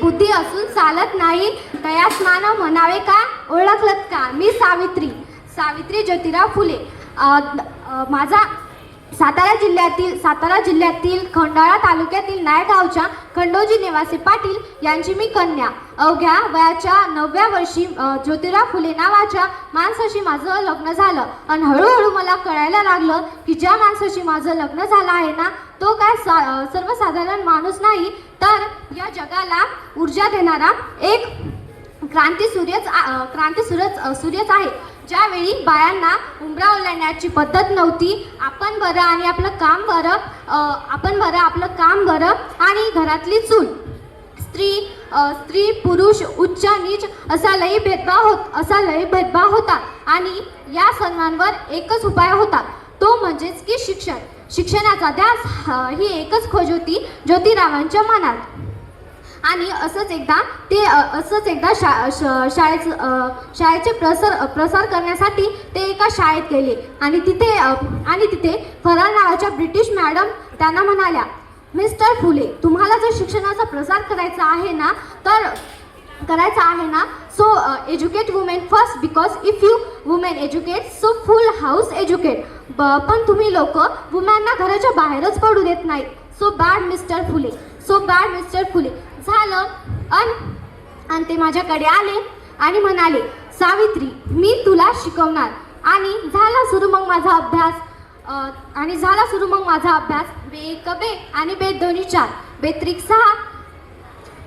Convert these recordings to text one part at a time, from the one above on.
बुद्धी असून चालत नाही. तयास मानव म्हणावे का? ओळखलत का? मी सावित्री सावित्री ज्योतिराव फुले. माझा सातारा जिल्ह्यातील सातारा जिल्ह्यातील खंडाळा तालुक्यातील नायगावच्या खंडोजी निवासी पाटील यांची मी कन्या. अवघ्या वयाच्या नवव्या वर्षी ज्योतिराव फुले नावाच्या माणसाशी माझं लग्न झालं. आणि हळूहळू मला कळायला लागलं की ज्या माणसाशी माझं लग्न झालं आहे ना तो काय सा सर्वसाधारण माणूस नाही तर या जगाला ऊर्जा देणारा एक क्रांती सूर्यच क्रांती सूर्यच सूर्यच आहे. ज्यावेळी बायांना उंबरा ओलांडण्याची पद्धत नव्हती आपण बरं आणि आपलं काम बरं आपण बरं आपलं काम बरं आणि घरातली चूल स्त्री स्त्री पुरुष उच्च नीच असा लई भेदभाव होत असा लई भेदभाव होता. आणि या सर्वांवर एकच उपाय होता. तो म्हणजेच की शिक्षण. शिक्षणाचा ध्यास ही एकच खोज होती ज्योतिरावांच्या मनात. आणि असंच एकदा ते असंच एकदा शा श- शाळेचं शाळेचे प्रसार प्रसार करण्यासाठी ते एका शाळेत गेले. आणि तिथे आणि तिथे फरार नावाच्या ब्रिटिश मॅडम त्यांना म्हणाल्या मिस्टर फुले तुम्हाला जर शिक्षणाचा प्रसार करायचा आहे ना तर करायचा आहे ना so educate women first because if you women educate so full house educate पण तुम्ही लोक वुमॅनना घराच्या बाहेरच पडू देत नाही. So bad mister Phule. So bad mister Phule. झालं. अन आणि ते माझ्याकडे आले आणि म्हणाले सावित्री मी तुला शिकवणार. आणि झाला सुरू मग माझा अभ्यास. आणि झाला सुरू मग माझा अभ्यास. बे एक बे आणि बे दोन्ही चार. बेत्रिक सहा.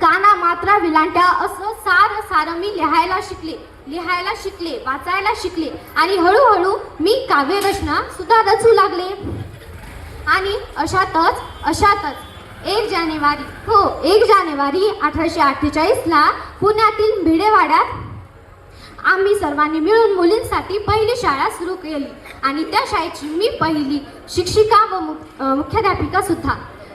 काना मात्रा विलांट्या असं सात सारं मी लिहायला शिकले लिहायला शिकले वाचायला शिकले. आणि हळूहळू मी काव्यरचना सुद्धा रचू लागले. आणि अशातच अशातच एक जानेवारी हो एक जानेवारी अठराशे अठ्ठेचाळीसला पुण्यातील भिडेवाड्यात आम्ही सर्वांनी मिळून मुलींसाठी पहिली शाळा सुरू केली. आणि त्या शाळेची मी पहिली शिक्षिका व मुख्याध्यापिका सुद्धा.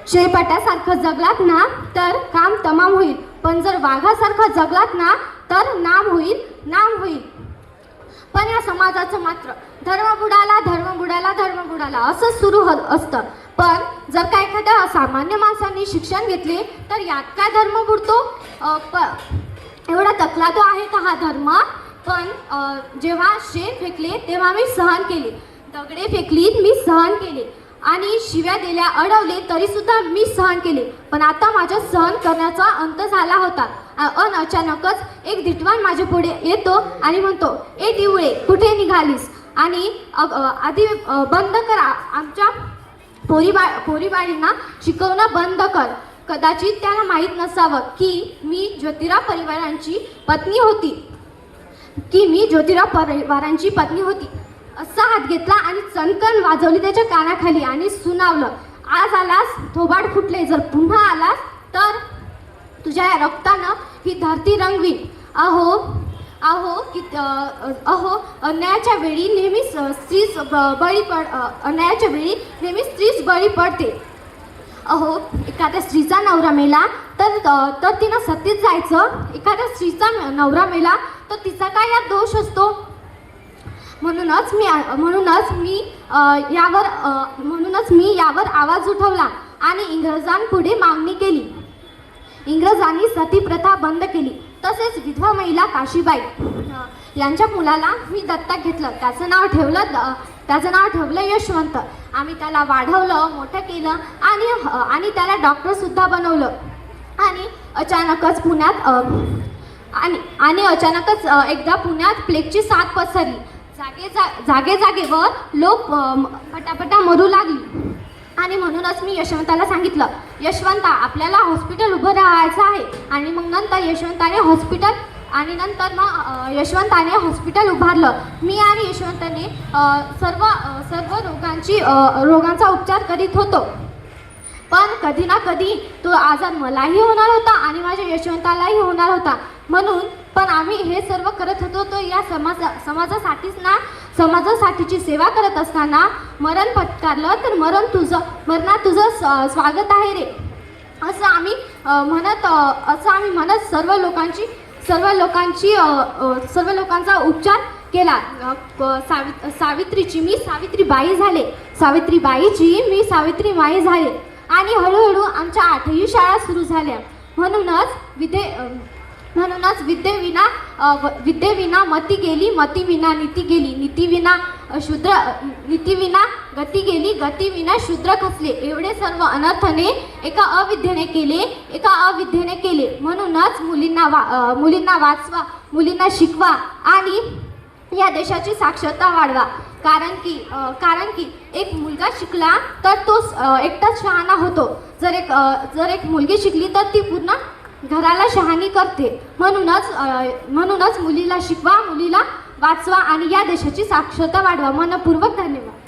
शेळपाट्यासारखं जगलात ना तर काम तमाम होईल. पण जर वाघासारखं जगलात ना तर नाम होईल नाम होईल. पण या समाजाचं मात्र धर्म बुडाला धर्म बुडाला धर्म बुडाला असं सुरू हो असतं. पण जर का एखाद्या सामान्य माणसांनी शिक्षण घेतले तर यात काय धर्म बुडतो? प एवढा तकला तो आहे का हा धर्म? पण जेव्हा शेण फेकले तेव्हा मी सहन केले. दगडे फेकली मी सहन केले. आणि शिव्या दिल्या अडवले तरी सुद्धा मी सहन केले. पण आता माझ्या सहन करण्याचा अंत झाला होता. अन अचानकच एक दिटवान माझ्या पुढे येतो आणि म्हणतो ए दिवळे कुठे निघालीस? आणि आधी बंद कर. आमच्या पोरीबा पोरीबाळींना शिकवणं बंद कर. कदाचित त्याला माहीत नसावं की मी ज्योतिराव परिवारांची पत्नी होती. की मी ज्योतिराव परिवारांची पत्नी होती. असा हात घेतला आणि चणकण वाजवली त्याच्या कानाखाली आणि सुनावलं. आज आलास थोबाड फुटले. जर पुन्हा आलास तर तुझ्या या रक्तानं ही धरती रंगवी. अहो अहो की अहो अन्यायाच्या वेळी नेहमीच स्त्रीच बळी पड अन्यायाच्या वेळी नेहमी स्त्रीच बळी पडते. अहो एखाद्या स्त्रीचा नवरा मेला तर तर तिनं सतीच जायचं. एखाद्या स्त्रीचा नवरा मेला तर तिचा काय यात दोष असतो? म्हणूनच मी म्हणूनच मी यावर म्हणूनच मी यावर आवाज उठवला आणि इंग्रजांपुढे मागणी केली. इंग्रजांनी सती प्रथा बंद केली. तसेच विधवा महिला काशीबाई यांच्या मुलाला मी दत्तक घेतलं. त्याचं नाव ठेवलं द- त्याचं नाव ठेवलं यशवंत. आम्ही त्याला वाढवलं मोठं केलं आणि आणि त्याला डॉक्टरसुद्धा बनवलं. आणि अचानकच पुण्यात आणि आणि अचानकच एकदा पुण्यात प्लेगची साथ पसरली. जागे जा जागे जागेवर लोक पटापटा मरू लागली. आणि म्हणूनच मी यशवंताला सांगितलं यशवंता आपल्याला हॉस्पिटल उभं राहायचं आहे. आणि मग नंतर यशवंताने हॉस्पिटल आणि नंतर मग यशवंताने हॉस्पिटल उभारलं. मी आणि यशवंताने सर्व सर्व रोगांची रोगांचा उपचार करीत होतो. पण कधी ना कधी तो आजार मलाही होणार होता आणि माझ्या यशवंतालाही होणार होता. म्हणून पण आम्ही हे सर्व करत होतो तो या समाजा समाजासाठीच ना समाजासाठीची सेवा करत असताना मरण पत्कारलं तर मरण तुझं मरणात तुझं स- स्वागत आहे रे. असं आम्ही म्हणत असं आम्ही म्हणत सर्व लोकांची सर्व लोकांची सर्व लोकांचा उपचार केला. अ, सावि सावित्रीची मी सावित्रीबाई झाले. सावित्रीबाईची मी सावित्रीबाई झाले. आणि हळूहळू आमच्या आठही शाळा सुरू झाल्या. म्हणूनच विदे म्हणूनच विद्येविना विद्येविना मती गेली मतीविना नीती गेली. नीतीविना शूद्र नीतीविना गती गेली गतीविना शूद्र खचले एवढे सर्व अनर्थने एका अविद्येने केले एका अविद्येने केले. म्हणूनच मुलींना वा मुलींना वाचवा मुलींना शिकवा आणि या देशाची साक्षरता वाढवा. कारण की कारण की एक मुलगा शिकला तर तो एकटाच शहाणा होतो. जर एक जर एक मुलगी शिकली तर ती पूर्ण घराला शहाणी करते. म्हणूनच म्हणूनच मुलीला शिकवा मुलीला वाचवा आणि या देशाची साक्षरता वाढवा. मनपूर्वक धन्यवाद.